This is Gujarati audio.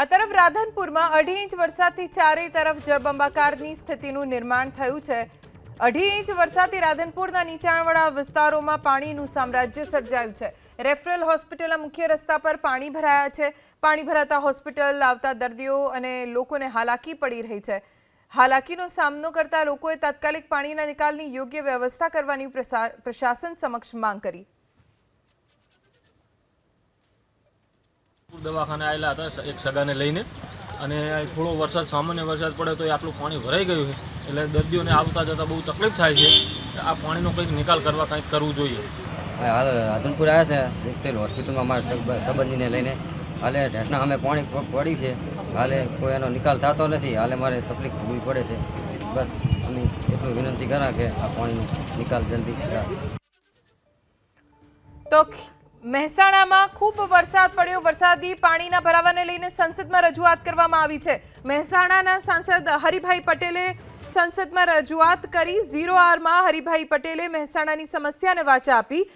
આ તરફ રાધનપુરમાં અઢી ઇંચ વરસાદથી ચારેય તરફ જળબંબાકારની સ્થિતિનું નિર્માણ થયું છે. અઢી ઇંચ વરસાદથી રાધનપુરના નીચાણવાળા વિસ્તારોમાં પાણીનું સામ્રાજ્ય સર્જાયું છે. રેફરલ હોસ્પિટલના મુખ્ય રસ્તા પર પાણી ભરાયા છે. પાણી ભરાતા હોસ્પિટલ આવતા દર્દીઓ અને લોકોને હાલાકી પડી રહી છે. હાલાકીનો સામનો કરતા લોકોએ તાત્કાલિક પાણીના નિકાલની યોગ્ય વ્યવસ્થા કરવાની પ્રશાસન સમક્ષ માંગ કરી. દવાખાને આવેલા હતા એક સગાને લઈને. અને થોડો વરસાદ સામાન્ય વરસાદ પડે તો એ આટલું પાણી ભરાઈ ગયું છે. એટલે દર્દીઓને આવતા જતાં બહુ તકલીફ થાય છે. આ પાણીનો કંઈક નિકાલ કરવા કંઈક કરવું જોઈએ. હાલ આદમપુર આવ્યા છે. તેલ હોસ્પિટલમાં અમારા સંબંધીને લઈને. હાલે ઢેસના અમે પાણી પડી છે. હાલે કોઈ એનો નિકાલ થતો નથી. હાલે મારે તકલીફ ભોગવવી પડે છે. બસ અમે એટલું વિનંતી કરા કે આ પાણીનો નિકાલ જલ્દી કરા તો મહેસાણામાં ખૂબ વરસાદ પડ્યો. વરસાદી પાણીના ભરાવાને લઈને સંસદમાં રજૂઆત કરવામાં આવી છે. મહેસાણાના સાંસદ હરિભાઈ પટેલે સંસદમાં રજૂઆત કરી. ઝીરો આરમાં હરિભાઈ પટેલે મહેસાણાની સમસ્યાને વાચા આપી.